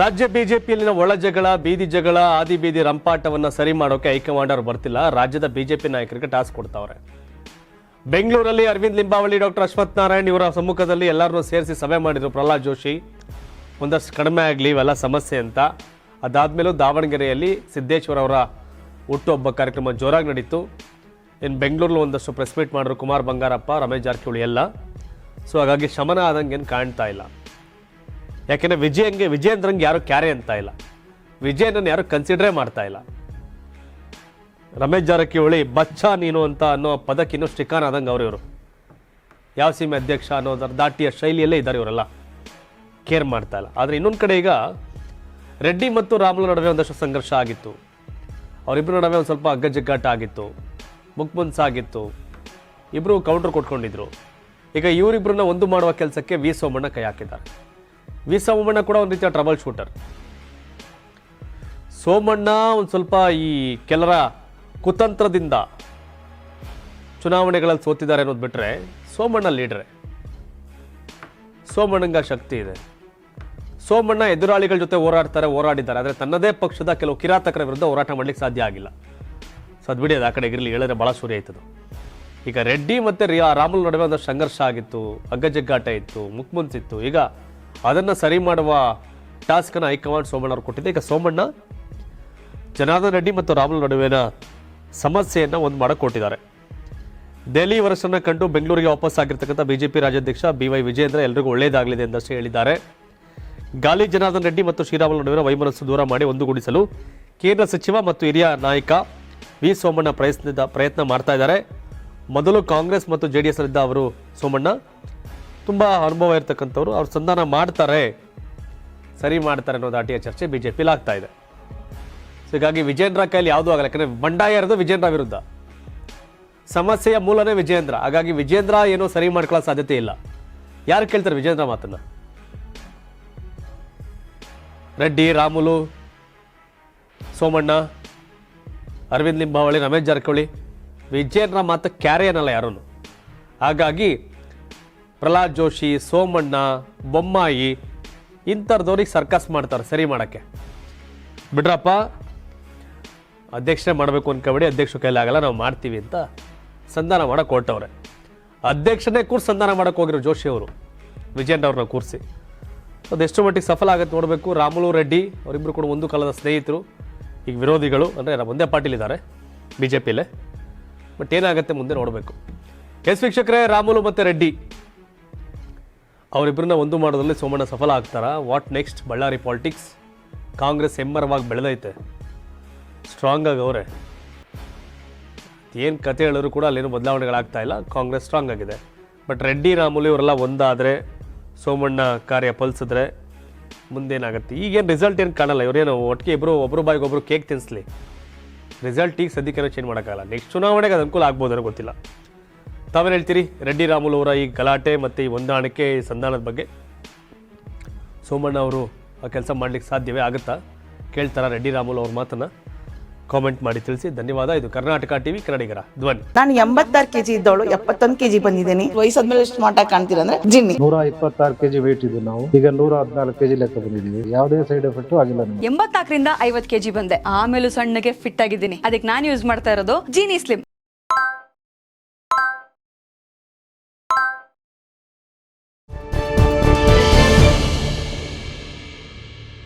ರಾಜ್ಯ ಬಿಜೆಪಿಯಲ್ಲಿನ ಒಳ ಜಗಳ, ಬೀದಿ ಜಗಳ, ಆದಿ ಬೀದಿ ರಂಪಾಟವನ್ನು ಸರಿ ಮಾಡೋಕೆ ಹೈಕಮಾಂಡ್ ಅವರು ಬರ್ತಿಲ್ಲ. ರಾಜ್ಯದ ಬಿಜೆಪಿ ನಾಯಕರಿಗೆ ಟಾಸ್ಕ್ ಕೊಡ್ತಾವ್ರೆ. ಬೆಂಗಳೂರಲ್ಲಿ ಅರವಿಂದ್ ಲಿಂಬಾವಳಿ, ಡಾಕ್ಟರ್ ಅಶ್ವಥ್ ನಾರಾಯಣ್ ಇವರ ಸಮ್ಮುಖದಲ್ಲಿ ಎಲ್ಲರನ್ನೂ ಸೇರಿಸಿ ಸಭೆ ಮಾಡಿದರು ಪ್ರಹ್ಲಾದ್ ಜೋಶಿ. ಒಂದಷ್ಟು ಕಡಿಮೆ ಆಗಲಿ, ಇವೆಲ್ಲ ಸಮಸ್ಯೆ ಅಂತ. ಅದಾದಮೇಲೂ ದಾವಣಗೆರೆಯಲ್ಲಿ ಸಿದ್ದೇಶ್ವರ ಅವರ ಹುಟ್ಟುಹಬ್ಬ ಕಾರ್ಯಕ್ರಮ ಜೋರಾಗಿ ನಡೀತು. ಇನ್ನು ಬೆಂಗಳೂರಲ್ಲಿ ಒಂದಷ್ಟು ಪ್ರೆಸ್ ಮೀಟ್ ಮಾಡಿದ್ರು ಕುಮಾರ್ ಬಂಗಾರಪ್ಪ, ರಮೇಶ್ ಜಾರಕಿಹೊಳಿ ಎಲ್ಲ. ಸೊ ಹಾಗಾಗಿ ಶಮನ ಆದಂಗೆ ಏನು ಕಾಣ್ತಾ ಇಲ್ಲ. ಯಾಕೆಂದ್ರೆ ವಿಜಯಂಗೆ, ವಿಜಯೇಂದ್ರಂಗೆ ಯಾರು ಕ್ಯಾರೆ ಅಂತ ಇಲ್ಲ. ವಿಜಯನನ್ನು ಯಾರು ಕನ್ಸಿಡರೇ ಮಾಡ್ತಾ ಇಲ್ಲ. ರಮೇಶ್ ಜಾರಕಿಹೊಳಿ, ಬಚ್ಚ ನೀನು ಅಂತ ಅನ್ನೋ ಪದಕ್ಕಿನ್ನೂ ಸ್ಟಿಕಾನ್ ಆದಂಗೆ ಅವರು ಇವರು. ಯಾವ ಸೀಮೆ ಅಧ್ಯಕ್ಷ ಅನ್ನೋದರ ದಾಟಿಯ ಶೈಲಿಯಲ್ಲೇ ಇದ್ದಾರೆ ಇವರೆಲ್ಲ. ಕೇರ್ ಮಾಡ್ತಾ ಇಲ್ಲ. ಆದರೆ ಇನ್ನೊಂದು ಕಡೆ ಈಗ ರೆಡ್ಡಿ ಮತ್ತು ರಾಮುಲು ನಡುವೆ ಒಂದಷ್ಟು ಸಂಘರ್ಷ ಆಗಿತ್ತು. ಅವರಿಬ್ಬರ ನಡುವೆ ಒಂದು ಸ್ವಲ್ಪ ಅಗ್ಗಜಗ್ಗಾಟ ಆಗಿತ್ತು. ಮುಕ್ಮುನ್ಸ್ ಆಗಿತ್ತು ಇಬ್ಬರು ಕೌಂಟರ್ ಕೊಟ್ಕೊಂಡಿದ್ರು. ಈಗ ಇವರಿಬ್ಬರನ್ನ ಒಂದು ಮಾಡುವ ಕೆಲಸಕ್ಕೆ ವಿ ಸೋಮಣ್ಣ ಕೈ ಹಾಕಿದ್ದಾರೆ. ವಿ ಸೋಮಣ್ಣ ಕೂಡ ಒಂದು ರೀತಿಯ ಟ್ರಬಲ್ ಶೂಟರ್ ಸೋಮಣ್ಣ ಒಂದು ಸ್ವಲ್ಪ ಈ ಕೆಲರ ಕುತಂತ್ರದಿಂದ ಚುನಾವಣೆಗಳಲ್ಲಿ ಸೋತಿದ್ದಾರೆ ಅನ್ನೋದು ಬಿಟ್ಟರೆ ಸೋಮಣ್ಣ ಲೀಡ್ರೆ ಸೋಮಣ್ಣಂಗ ಶಕ್ತಿ ಇದೆ. ಸೋಮಣ್ಣ ಎದುರಾಳಿಗಳ ಜೊತೆ ಹೋರಾಡ್ತಾರೆ, ಹೋರಾಡಿದ್ದಾರೆ. ಆದರೆ ತನ್ನದೇ ಪಕ್ಷದ ಕೆಲವು ಕಿರಾತಕರ ವಿರುದ್ಧ ಹೋರಾಟ ಮಾಡಲಿಕ್ಕೆ ಸಾಧ್ಯ ಆಗಿಲ್ಲ. ಸೊ ಅದು ಬಿಡಿ ಅದು ಆ ಕಡೆ ಇರಲಿ, ಹೇಳಿದ್ರೆ ಭಾಳ ಸೂರ್ಯ ಆಯ್ತದು. ಈಗ ರೆಡ್ಡಿ ಮತ್ತು ರಿಯಾ, ರಾಮುಲ್ ನಡುವೆ ಒಂದು ಸಂಘರ್ಷ ಆಗಿತ್ತು, ಅಗ್ಗಜಗ್ಗಾಟ ಇತ್ತು ಮುಕ್ಮುನ್ಸಿತ್ತು ಈಗ ಅದನ್ನು ಸರಿ ಮಾಡುವ ಟಾಸ್ಕನ್ನು ಹೈಕಮಾಂಡ್ ಸೋಮಣ್ಣ ಅವರು ಕೊಟ್ಟಿದೆ. ಈಗ ಸೋಮಣ್ಣ, ಜನಾರ್ದನ್ ರೆಡ್ಡಿ ಮತ್ತು ರಾಮುಲ್ ನಡುವಿನ ಸಮಸ್ಯೆಯನ್ನು ಒಂದು ಮಾಡಕ್ಕೆ ಕೊಟ್ಟಿದ್ದಾರೆ. ದೆಹಲಿ ವರ್ಷನ ಕಂಡು ಬೆಂಗಳೂರಿಗೆ ವಾಪಸ್ ಆಗಿರ್ತಕ್ಕಂಥ ಬಿಜೆಪಿ ರಾಜ್ಯಾಧ್ಯಕ್ಷ ಬಿ ವೈ ವಿಜಯೇಂದ್ರ ಎಲ್ರಿಗೂ ಒಳ್ಳೆಯದಾಗಲಿದೆ ಎಂದಷ್ಟೇ ಹೇಳಿದ್ದಾರೆ. ಗಾಲಿ ಜನಾರ್ದನ್ ರೆಡ್ಡಿ ಮತ್ತು ಶ್ರೀರಾಮುಲು ನಡುವಿನ ವೈಮನಸ್ಸು ದೂರ ಮಾಡಿ ಒಂದುಗೂಡಿಸಲು ಕೇಂದ್ರ ಸಚಿವ ಮತ್ತು ಹಿರಿಯ ನಾಯಕ ವಿ ಸೋಮಣ್ಣ ಪ್ರಯತ್ನದ ಪ್ರಯತ್ನ ಮಾಡ್ತಾ ಇದ್ದಾರೆ. ಮೊದಲು ಕಾಂಗ್ರೆಸ್ ಮತ್ತು ಜೆ ಡಿ ಎಸ್ನಲ್ಲಿದ್ದ ಅವರು ಸೋಮಣ್ಣ ತುಂಬ ಅನುಭವ ಇರ್ತಕ್ಕಂಥವ್ರು, ಅವ್ರು ಸಂಧಾನ ಮಾಡ್ತಾರೆ, ಸರಿ ಮಾಡ್ತಾರೆ ಅನ್ನೋ ದಾಟಿಯ ಚರ್ಚೆ ಬಿ ಜೆ ಪಿಲ್ ಆಗ್ತಾ ಇದೆ. ಸೊ ಹೀಗಾಗಿ ವಿಜೇಂದ್ರ ಕೈಲಿ ಯಾವುದೂ ಆಗಲ್ಲ, ಯಾಕಂದರೆ ಬಂಡಾಯ ಇರೋದು ವಿಜೇಂದ್ರ ವಿರುದ್ಧ. ಸಮಸ್ಯೆಯ ಮೂಲನೇ ವಿಜೇಂದ್ರ. ಹಾಗಾಗಿ ವಿಜೇಂದ್ರ ಏನೋ ಸರಿ ಮಾಡ್ಕೊಳ್ಳೋ ಸಾಧ್ಯತೆ ಇಲ್ಲ. ಯಾರು ಕೇಳ್ತಾರೆ ವಿಜೇಂದ್ರ ಮಾತನ್ನು? ರೆಡ್ಡಿ, ರಾಮುಲು, ಸೋಮಣ್ಣ, ಅರವಿಂದ್ ಲಿಂಬಾವಳಿ, ರಮೇಶ್ ಜಾರಕಿಹೊಳಿ, ವಿಜೇಂದ್ರ ಮಾತು ಕ್ಯಾರೆ ಅನ್ನಲ್ಲ ಯಾರೂ ಹಾಗಾಗಿ ಪ್ರಹ್ಲಾದ್ ಜೋಶಿ, ಸೋಮಣ್ಣ, ಬೊಮ್ಮಾಯಿ ಇಂಥವ್ರದವ್ರಿಗೆ ಸರ್ಕಸ್ ಮಾಡ್ತಾರೆ ಸರಿ ಮಾಡೋಕ್ಕೆ. ಬಿಡ್ರಪ್ಪ ಅಧ್ಯಕ್ಷನೇ ಮಾಡಬೇಕು ಅನ್ಕೊಬೇಡಿ ಅಧ್ಯಕ್ಷ ಕೈಲಾಗಲ್ಲ ನಾವು ಮಾಡ್ತೀವಿ ಅಂತ ಸಂಧಾನ ಮಾಡಕ್ಕೆ ಹೊರಟವ್ರೆ. ಅಧ್ಯಕ್ಷನೇ ಕೂರ್ಸಿ ಸಂಧಾನ ಮಾಡೋಕೆ ಹೋಗಿರೋ ಜೋಶಿ ಅವರು ವಿಜಯಣ್ಣವ್ರನ್ನ ಅವ್ರನ್ನ ಕೂರಿಸಿ. ಎಷ್ಟು ಮಟ್ಟಿಗೆ ಸಫಲ ಆಗುತ್ತೆ ನೋಡಬೇಕು. ರಾಮುಲು ರೆಡ್ಡಿ ಅವರಿಬ್ಬರು ಕೂಡ ಒಂದು ಕಾಲದ ಸ್ನೇಹಿತರು, ಈಗ ವಿರೋಧಿಗಳು, ಅಂದರೆ ಒಂದೇ ಪಾರ್ಟಿಲಿದ್ದಾರೆ ಬಿ ಜೆ ಪಿಲೇ ಬಟ್ ಏನಾಗುತ್ತೆ ಮುಂದೆ ನೋಡಬೇಕು. ಎಸ್ ವೀಕ್ಷಕರೇ, ರಾಮುಲು ಮತ್ತು ರೆಡ್ಡಿ. ಅವರಿಬ್ಬರನ್ನ ಒಂದು ಮಾಡೋದ್ರಲ್ಲಿ ಸೋಮಣ್ಣ ಸಫಲ ಆಗ್ತಾರಾ? What next Ballari politics Congress ಹೆಮ್ಮರವಾಗಿ ಬೆಳೆದೈತೆ. ಸ್ಟ್ರಾಂಗ್ ಆಗಿ ಅವರೇ. ಏನು ಕತೆ ಹೇಳಿದ್ರು ಕೂಡ ಅಲ್ಲೇನು ಬದಲಾವಣೆಗಳಾಗ್ತಾ ಇಲ್ಲ. ಕಾಂಗ್ರೆಸ್ ಸ್ಟ್ರಾಂಗ್ ಆಗಿದೆ. ಬಟ್ ರೆಡ್ಡಿ ರಾಮುಲು ಇವರೆಲ್ಲ ಒಂದಾದರೆ, ಸೋಮಣ್ಣ ಕಾರ್ಯ ಪಲ್ಸಿದ್ರೆ ಮುಂದೇನಾಗುತ್ತೆ? ಈಗೇನು ರಿಸಲ್ಟ್ ಏನು ಕಾಣಲ್ಲ. ಇವರೇನು ಒಟ್ಟಿಗೆ ಇಬ್ಬರು ಒಬ್ಬರು ಬಾಯಿಗೆ ಒಬ್ಬರು ಕೇಕ್ ತಿನ್ನಿಸ್ಲಿ ರಿಸಲ್ಟ್ ಈಗ ಸದ್ಯಕ್ಕೆ ಚೇಂಜ್ ಮಾಡೋಕ್ಕಾಗಲ್ಲ. ನೆಕ್ಸ್ಟ್ ಚುನಾವಣೆಗೆ ಅದು ಅನುಕೂಲ ಆಗ್ಬೋದು ಗೊತ್ತಿಲ್ಲ. ತಾವೇನು ಹೇಳ್ತೀರಿ ರೆಡ್ಡಿ ರಾಮುಲು ಅವರ ಈ ಗಲಾಟೆ ಮತ್ತು ಈ ಹೊಂದಾಣಿಕೆ ಈ ಸಂಧಾನದ ಬಗ್ಗೆ? ಸೋಮಣ್ಣ ಅವರು ಆ ಕೆಲಸ ಮಾಡ್ಲಿಕ್ಕೆ ಸಾಧ್ಯವೇ ಆಗುತ್ತಾ? ಕೇಳ್ತಾರ ರೆಡ್ಡಿ ರಾಮುಲು ಅವ್ರ ಮಾತನ್ನ? ಕಾಮೆಂಟ್ ಮಾಡಿ ತಿಳಿಸಿ. ಧನ್ಯವಾದ. ಇದು ಕರ್ನಾಟಕ ಟಿವಿ ಕನ್ನಡಿಗರ ಧ್ವನಿ. ನಾನು ಎಂಬತ್ತಾರು ಕೆಜಿ ಇದ್ದವಳು ಎಪ್ಪತ್ತೊಂದು ಕೆಜಿ ಬಂದಿದ್ದೀನಿ. ವಯಸ್ಸಾದ್ಮೇಲೆ ಸ್ಮಾರ್ಟ್ ಆಗಿ ಕಾಣ್ತೀರ ಅಂದ್ರೆ ಜಿನ್ನಿ. ನೂರ ಇಪ್ಪತ್ತಾರು ಕೆಜಿ ವೇಟ್ ಇದ್ದು ನಾವು. ಈಗ ನೂರ ಹದಿನಾಲ್ಕು ಕೆಜಿ ಲೆಕ್ಕ ಬಂದಿದ್ದೀವಿ. ಯಾವುದೇ ಸೈಡ್ ಎಫೆಕ್ಟ್ ಆಗಿಲ್ಲ ಎಂಬತ್ತಾಕರಿಂದ ಎಂಬತ್ನಾಲ್ಕರಿಂದ ಐವತ್ ಕೆಜಿ ಬಂದೆ. ಆಮೇಲೆ ಸಣ್ಣಗೆ ಫಿಟ್ ಆಗಿದ್ದೀನಿ. ಅದಕ್ಕೆ ನಾನು ಯೂಸ್ ಮಾಡ್ತಾ ಇರೋದು ಜೀನಿ ಸ್ಲಿಮ್